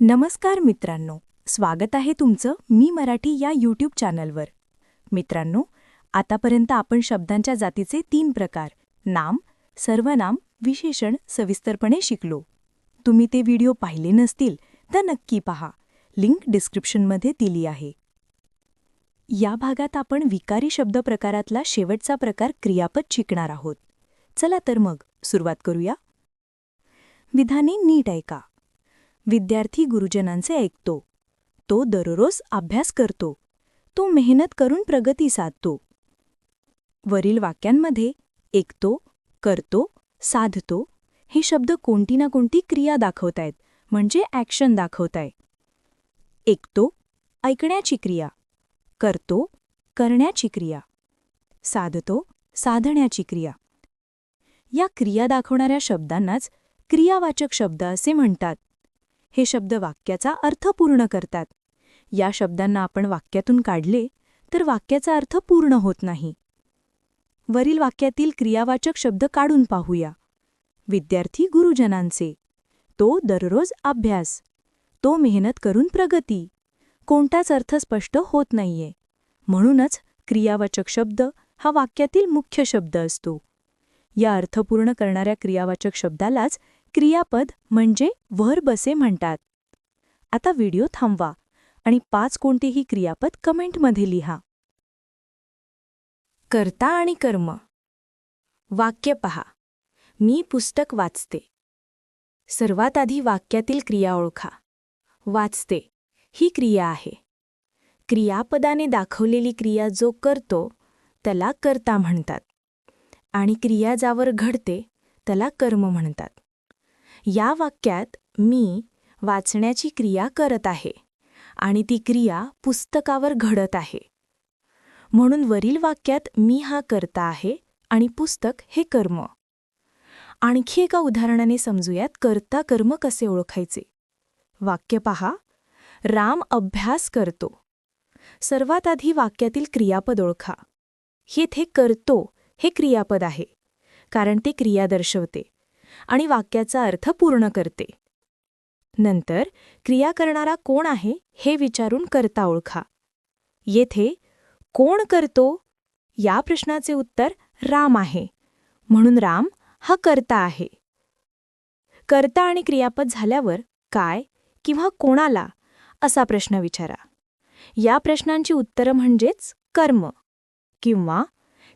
नमस्कार मित्रांनो स्वागत आहे तुमचं मी मराठी या यूट्यूब चॅनलवर मित्रांनो आतापर्यंत आपण शब्दांच्या जातीचे तीन प्रकार नाम सर्वनाम विशेषण सविस्तरपणे शिकलो. तुम्ही ते व्हिडिओ पाहिले नसतील तर नक्की पहा. लिंक डिस्क्रिप्शनमध्ये दिली आहे. या भागात आपण विकारी शब्द प्रकारातला शेवटचा प्रकार क्रियापद शिकणार आहोत. चला तर मग सुरुवात करूया. विधाने नीट ऐका. विद्यार्थी गुरुजनांचे ऐकतो. तो दररोज अभ्यास करतो. तो मेहनत करून प्रगती साधतो. वरील वाक्यांमध्ये ऐकतो करतो साधतो हे शब्द कोणती ना कोणती क्रिया दाखवतायत म्हणजे ॲक्शन दाखवताय. ऐकतो ऐकण्याची क्रिया. करतो करण्याची क्रिया. साधतो साधण्याची क्रिया. या क्रिया दाखवणाऱ्या शब्दांनाच क्रियावाचक शब्द असे म्हणतात. हे शब्द वाक्याचा अर्थ पूर्ण करतात. या शब्दांना आपण वाक्यातून काढले तर वाक्याचा अर्थ पूर्ण होत नाही. वरील वाक्यातील क्रियावाचक शब्द काढून पाहूया. विद्यार्थी गुरुजनांचे तो दररोज अभ्यास तो मेहनत करून प्रगती कोणताच अर्थ स्पष्ट होत नाहीये. म्हणूनच क्रियावाचक शब्द हा वाक्यातील मुख्य शब्द असतो. या अर्थपूर्ण करणाऱ्या क्रियावाचक शब्दालाच क्रियापद म्हणजे वर बसे म्हणतात. आता व्हिडिओ थांबवा आणि पाच कोणतेही क्रियापद कमेंटमध्ये लिहा. कर्ता आणि कर्म. वाक्य पहा. मी पुस्तक वाचते. सर्वात आधी वाक्यातील क्रिया ओळखा. वाचते. ही क्रिया आहे. क्रियापदाने दाखवलेली क्रिया जो करतो त्याला कर्ता म्हणतात. आणि क्रिया ज्यावर घडते त्याला कर्म म्हणतात. या वाक्यात मी वाचण्याची क्रिया करत आहे आणि ती क्रिया पुस्तकावर घडत आहे. म्हणून वरील वाक्यात मी हा करता आहे आणि पुस्तक हे कर्म. आणखी एका उदाहरणाने समजूयात कर्ता कर्म कसे ओळखायचे. वाक्य पहा. राम अभ्यास करतो. सर्वात आधी वाक्यातील क्रियापद ओळखा. येथे करतो हे क्रियापद आहे. कारण ते क्रिया दर्शवते. आणि वाक्याचा अर्थ पूर्ण करते. नंतर क्रिया करणारा कोण आहे हे विचारून करता ओळखा. येथे कोण करतो? या प्रश्नाचे उत्तर राम आहे. म्हणून राम हा कर्ता आहे. कर्ता आणि क्रियापद झाल्यावर काय किंवा कोणाला असा प्रश्न विचारा. या प्रश्नांची उत्तरं म्हणजेच कर्म किंवा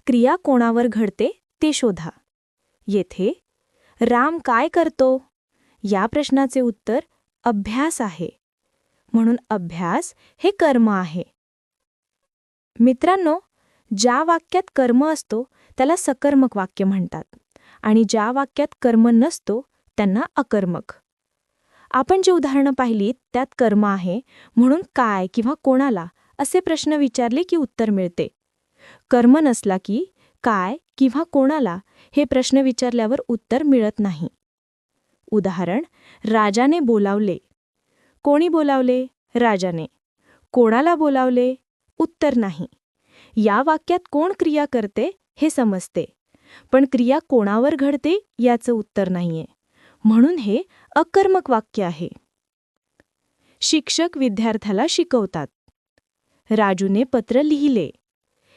क्रिया कोणावर घडते ते शोधा. येथे राम काय करतो? या प्रश्नाचे उत्तर अभ्यास आहे. म्हणून अभ्यास हे कर्म आहे. मित्रांनो ज्या वाक्यात कर्म असतो त्याला सकर्मक वाक्य म्हणतात. आणि ज्या वाक्यात कर्म नसतो त्यांना अकर्मक. आपण जी उदाहरणं पाहिलीत त्यात कर्म आहे. म्हणून काय किंवा कोणाला असे प्रश्न विचारले की उत्तर मिळते. कर्म नसला की काय किंवा कोणाला हे प्रश्न विचारल्यावर उत्तर मिळत नाही. उदाहरण राजाने बोलावले. कोणी बोलावले? राजाने. कोणाला बोलावले? उत्तर नाही. या वाक्यात कोण क्रिया करते हे समजते. पण क्रिया कोणावर घडते याचं उत्तर नाहीये. म्हणून हे अकर्मक वाक्य आहे. शिक्षक विद्यार्थ्याला शिकवतात. राजूने पत्र लिहिले.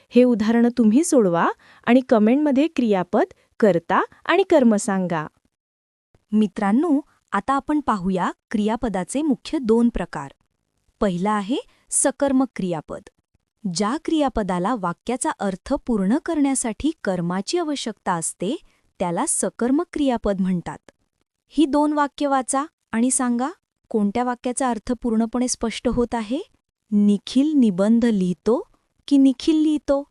हे उदाहरण तुम्ही सोडवा आणि कमेंटमध्ये क्रियापद करता आणि कर्म सांगा. मित्रांनो आता आपण पाहूया क्रियापदाचे मुख्य दोन प्रकार. पहिला आहे सकर्मक क्रियापद. ज्या क्रियापदाला वाक्याचा अर्थ पूर्ण करण्यासाठी कर्माची आवश्यकता असते त्याला सकर्मक क्रियापद म्हणतात. ही दोन वाक्य वाचा आणि सांगा कोणत्या वाक्याचा अर्थ पूर्णपणे स्पष्ट होत आहे? निखिल निबंध लिहितो की निखिल लिहितो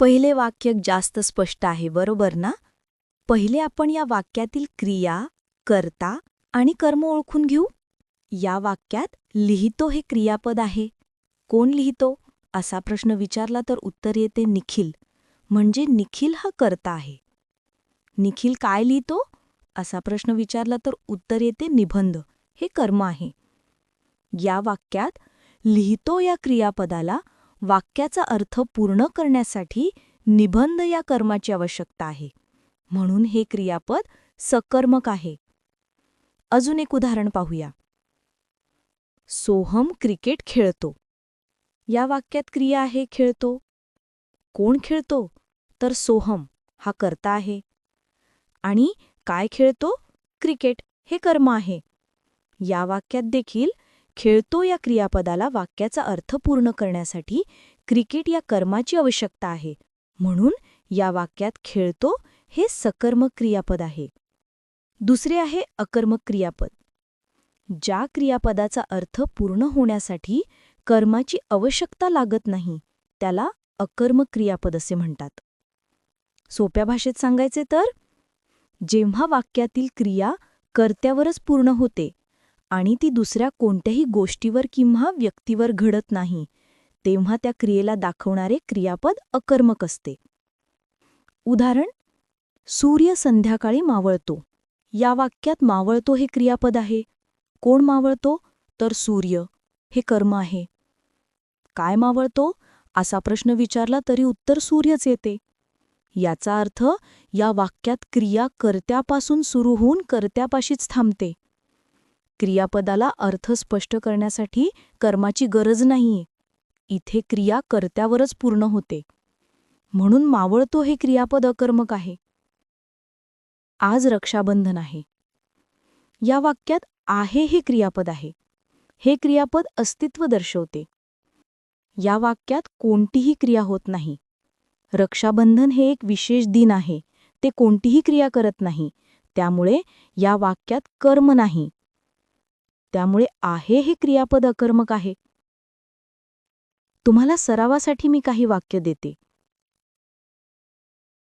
पहिले वाक्य जास्त स्पष्ट आहे बरोबर ना? पहिले आपण या वाक्यातील क्रिया कर्ता आणि कर्म ओळखून घेऊ. या वाक्यात लिहितो हे क्रियापद आहे. कोण लिहितो? असा प्रश्न विचारला तर उत्तर येते निखिल. म्हणजे निखिल हा कर्ता आहे. निखिल काय लिहितो? असा प्रश्न विचारला तर उत्तर येते निबंध. हे कर्म आहे. या वाक्यात लिहितो या क्रियापदाला वाक्याचा अर्थ पूर्ण करण्यासाठी निबंध या कर्माची आवश्यकता आहे. म्हणून हे क्रियापद सकर्मक आहे. अजून एक उदाहरण पाहूया. सोहम क्रिकेट खेळतो. या वाक्यात क्रिया आहे खेळतो. कोण खेळतो? तर सोहम हा कर्ता आहे. आणि काय खेळतो? क्रिकेट हे कर्म आहे. या वाक्यात देखील खेळतो या क्रियापदाला वाक्याचा अर्थ पूर्ण करण्यासाठी क्रिकेट या कर्माची आवश्यकता आहे. म्हणून या वाक्यात खेळतो हे सकर्मक क्रियापद आहे. दुसरे आहे अकर्मक क्रियापद. ज्या क्रियापदाचा अर्थ पूर्ण होण्यासाठी कर्माची आवश्यकता लागत नाही त्याला अकर्मक क्रियापद असे म्हणतात. सोप्या भाषेत सांगायचे तर जेव्हा वाक्यातील क्रिया कर्त्यावरच पूर्ण होते आणि ती दुसऱ्या कोणत्याही गोष्टीवर किंवा व्यक्तीवर घडत नाही तेव्हा त्या क्रियेला दाखवणारे क्रियापद अकर्मक असते. उदाहरण सूर्य संध्याकाळी मावळतो. या वाक्यात मावळतो हे क्रियापद आहे. कोण मावळतो? तर सूर्य. हे कर्म आहे. काय मावळतो? असा प्रश्न विचारला तरी उत्तर सूर्यच येते. याचा अर्थ या वाक्यात क्रिया कर्त्यापासून सुरू होऊन कर्त्यापाशीच थांबते. क्रियापदाला अर्थ स्पष्ट करण्यासाठी कर्माची गरज नाहीये. इथे क्रिया कर्त्यावरच पूर्ण होते. म्हणून मावळतो हे क्रियापद अकर्मक आहे. आज रक्षाबंधन आहे. या वाक्यात आहे हे क्रियापद आहे. हे क्रियापद अस्तित्व दर्शवते. या वाक्यात कोणतीही क्रिया होत नाही. रक्षाबंधन हे एक विशेष दिन आहे. ते कोणतीही क्रिया करत नाही. त्यामुळे या वाक्यात कर्म नाही. त्यामुळे आहे हे क्रियापद अकर्मक आहे. तुम्हाला सरावासाठी मी काही वाक्य देते.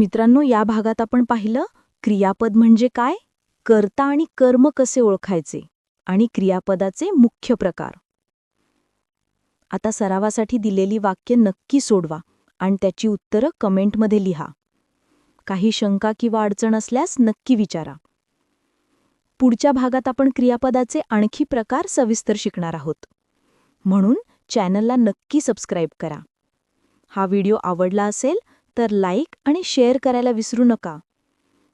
मित्रांनो या भागात आपण पाहिलं क्रियापद म्हणजे काय? कर्ता आणि कर्म कसे ओळखायचे? आणि क्रियापदाचे मुख्य प्रकार. आता सरावासाठी दिलेली वाक्य नक्की सोडवा आणि त्याची उत्तरं कमेंटमध्ये लिहा. काही शंका किंवा अडचण असल्यास नक्की विचारा. पुढच्या भागात आपण क्रियापदाचे आणखी प्रकार सविस्तर शिकणार आहोत. म्हणून चॅनलला नक्की सबस्क्राईब करा. हा व्हिडिओ आवडला असेल तर लाईक आणि शेअर करायला विसरू नका.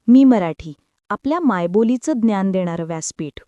मी मराठी आपल्या मायबोलीचं ज्ञान देणारं व्यासपीठ.